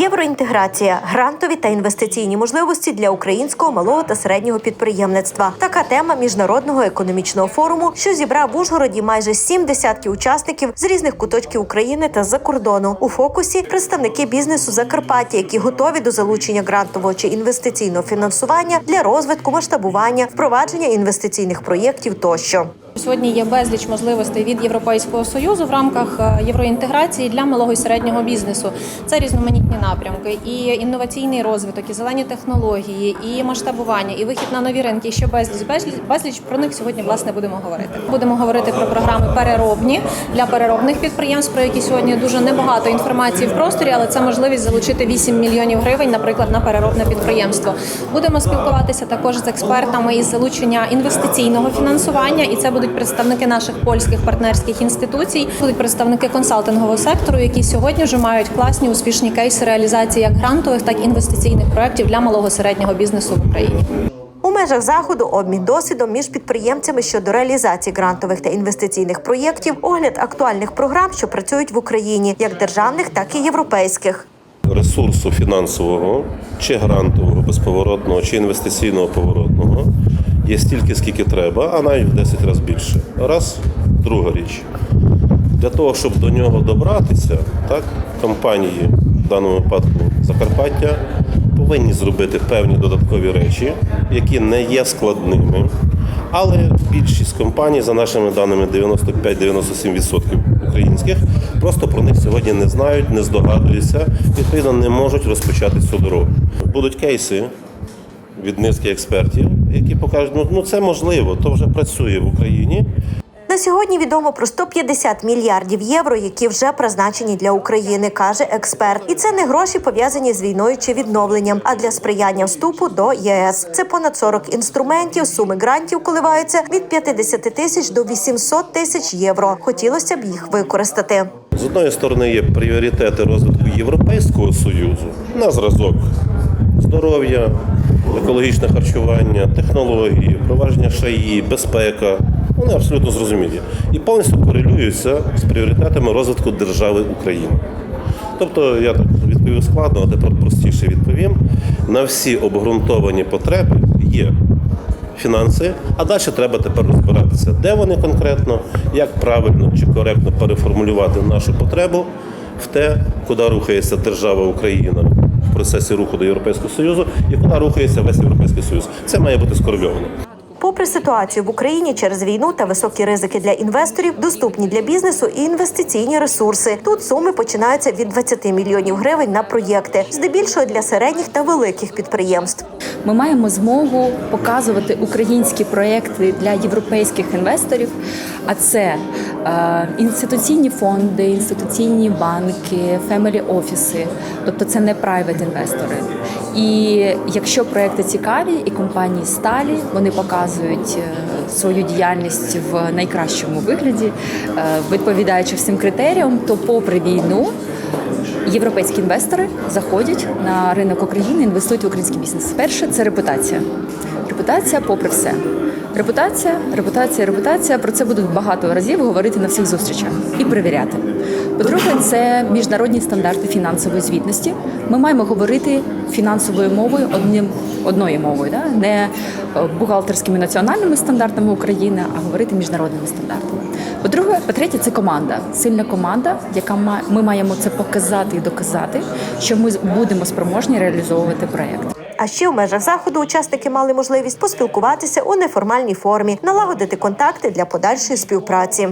Євроінтеграція, грантові та інвестиційні можливості для українського малого та середнього підприємництва. Така тема міжнародного економічного форуму, що зібрав в Ужгороді майже сім десятків учасників з різних куточків України та з-за кордону. У фокусі представники бізнесу Закарпаття, які готові до залучення грантового чи інвестиційного фінансування для розвитку, масштабування, впровадження інвестиційних проєктів тощо. Сьогодні є безліч можливостей від Європейського союзу в рамках е, євроінтеграції для малого і середнього бізнесу. Це різноманітні напрямки, і інноваційний розвиток, і зелені технології, і масштабування, і вихід на нові ринки. і Ще безліч безліч безліч про них сьогодні власне будемо говорити. Будемо говорити про програми переробні для переробних підприємств, про які сьогодні дуже небагато інформації в просторі, але це можливість залучити 8 мільйонів гривень, наприклад, на переробне підприємство. Будемо спілкуватися також з експертами із залучення інвестиційного фінансування, і це будуть представники наших польських партнерських інституцій, будуть представники консалтингового сектору, які сьогодні вже мають класні успішні кейси реалізації як грантових, так і інвестиційних проєктів для малого середнього бізнесу в Україні. У межах заходу обмін досвідом між підприємцями щодо реалізації грантових та інвестиційних проєктів, огляд актуальних програм, що працюють в Україні, як державних, так і європейських. ресурсу фінансового, чи грантового безповоротного, чи інвестиційного поворотного є стільки, скільки треба, а навіть в 10 разів більше. Раз, друга річ. Для того, щоб до нього добратися, так, компанії, в даному випадку Закарпаття, повинні зробити певні додаткові речі, які не є складними. Але більшість компаній, за нашими даними, 95-97% українських, просто про них сьогодні не знають, не здогадуються, відповідно, не можуть розпочати цю дорогу. Будуть кейси від низки експертів, які покажуть, ну, ну це можливо, то вже працює в Україні. На сьогодні відомо про 150 мільярдів євро, які вже призначені для України, каже експерт. І це не гроші пов'язані з війною чи відновленням, а для сприяння вступу до ЄС. Це понад 40 інструментів. Суми грантів коливаються від 50 тисяч до 800 тисяч євро. Хотілося б їх використати. З одної сторони є пріоритети розвитку Європейського союзу на зразок здоров'я, екологічне харчування, технології, впровадження шаї, безпека. Вони абсолютно зрозумілі і повністю корелюються з пріоритетами розвитку держави України. Тобто, я так відповів складно, а тепер простіше відповім. На всі обґрунтовані потреби є фінанси, а далі треба тепер розбиратися, де вони конкретно, як правильно чи коректно переформулювати нашу потребу в те, куди рухається держава Україна процесі руху до Європейського Союзу і куди рухається весь Європейський Союз. Це має бути скорельовано. Попри ситуацію в Україні через війну та високі ризики для інвесторів, доступні для бізнесу і інвестиційні ресурси. Тут суми починаються від 20 мільйонів гривень на проєкти, здебільшого для середніх та великих підприємств. Ми маємо змогу показувати українські проекти для європейських інвесторів. А це е, інституційні фонди, інституційні банки, фемелі офіси, тобто це не прайвет інвестори. І якщо проекти цікаві і компанії сталі, вони показують е, свою діяльність в найкращому вигляді, е, відповідаючи всім критеріям, то попри війну. Європейські інвестори заходять на ринок України, інвестують в український бізнес. Перше це репутація. Репутація, попри все. Репутація, репутація, репутація. Про це будуть багато разів говорити на всіх зустрічах і перевіряти. По-друге, це міжнародні стандарти фінансової звітності. Ми маємо говорити фінансовою мовою одним одною мовою, да? не е, бухгалтерськими національними стандартами України, а говорити міжнародними стандартами. По-друге, по-третє, це команда, сильна команда, яка ми маємо це показати і доказати, що ми будемо спроможні реалізовувати проєкт. А ще в межах заходу учасники мали можливість поспілкуватися у неформальній формі, налагодити контакти для подальшої співпраці.